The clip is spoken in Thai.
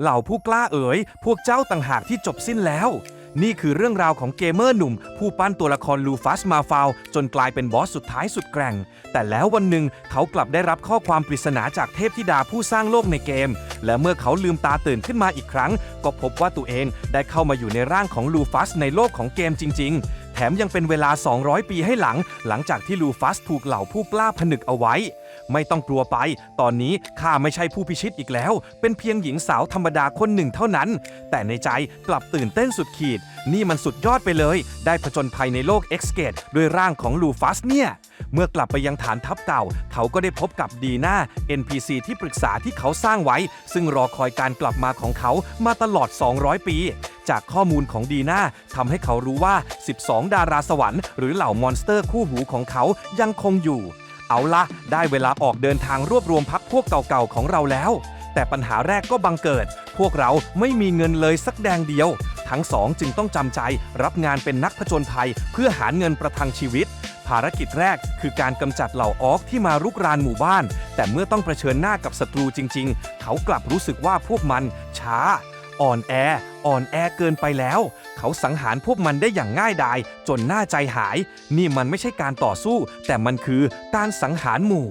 เหล่าผู้กล้าเอ๋ย พวกเจ้าต่างหากที่จบสิ้นแล้ว นี่คือเรื่องราวของเกมเมอร์หนุ่ม ผู้ปั้นตัวละครลูฟัสมาฟาว จนกลายเป็นบอสสุดท้ายสุดแกร่ง แต่แล้ววันหนึ่งเขากลับได้รับข้อความปริศนาจากเทพธิดาผู้สร้างโลกในเกม และเมื่อเขาลืมตาตื่นขึ้นมาอีกครั้ง ก็พบว่าตัวเองได้เข้ามาอยู่ในร่างของลูฟัสในโลกของเกมจริง ๆ มยังเป็นเวลา 200 ปีให้หลัง หลังจากที่ลูฟัสถูกเหล่าผู้กล้าผนึกเอาไว้ ไม่ต้องกลัวไป ตอนนี้ข้าไม่ใช่ผู้พิชิตอีกแล้ว เป็นเพียงหญิงสาวธรรมดาคนหนึ่งเท่านั้น แต่ในใจกลับตื่นเต้นสุดขีด นี่มันสุดยอดไปเลย ได้ผจญภัยในโลก X g a t e ด้วยร่างของลูฟัสเนี่ยเมื่อกลับไปยังฐานทัพเก่า เขาก็ได้พบกับดีน่า NPC ที่ปรึกษาที่เขาสร้างไว้ ซึ่งรอคอยการกลับมาของเขามาตลอด 200 ปี จากข้อมูลของดีน่าทำให้เขารู้ว่า 12 ดาราสวรรค์หรือเหล่ามอนสเตอร์คู่หูของเขายังคงอยู่ เอาละได้เวลาออกเดินทางรวบรวมพักพวกเก่าๆของเราแล้ว แต่ปัญหาแรกก็บังเกิด พวกเราไม่มีเงินเลยสักแดงเดียว ทั้งสองจึงต้องจำใจรับงานเป็นนักผจญภัย เพื่อหาเงินประทังชีวิตภารกิจแรกคือการกำจัดเหล่าออกที่มารุกรานหมู่บ้าน แต่เมื่อต้องเผชิญหน้ากับศัตรูจริง ๆ เขากลับรู้สึกว่าพวกมันช้า อ่อนแอ อ่อนแอเกินไปแล้ว เขาสังหารพวกมันได้อย่างง่ายดาย จนหน้าใจหาย นี่มันไม่ใช่การต่อสู้ แต่มันคือการสังหารหมู่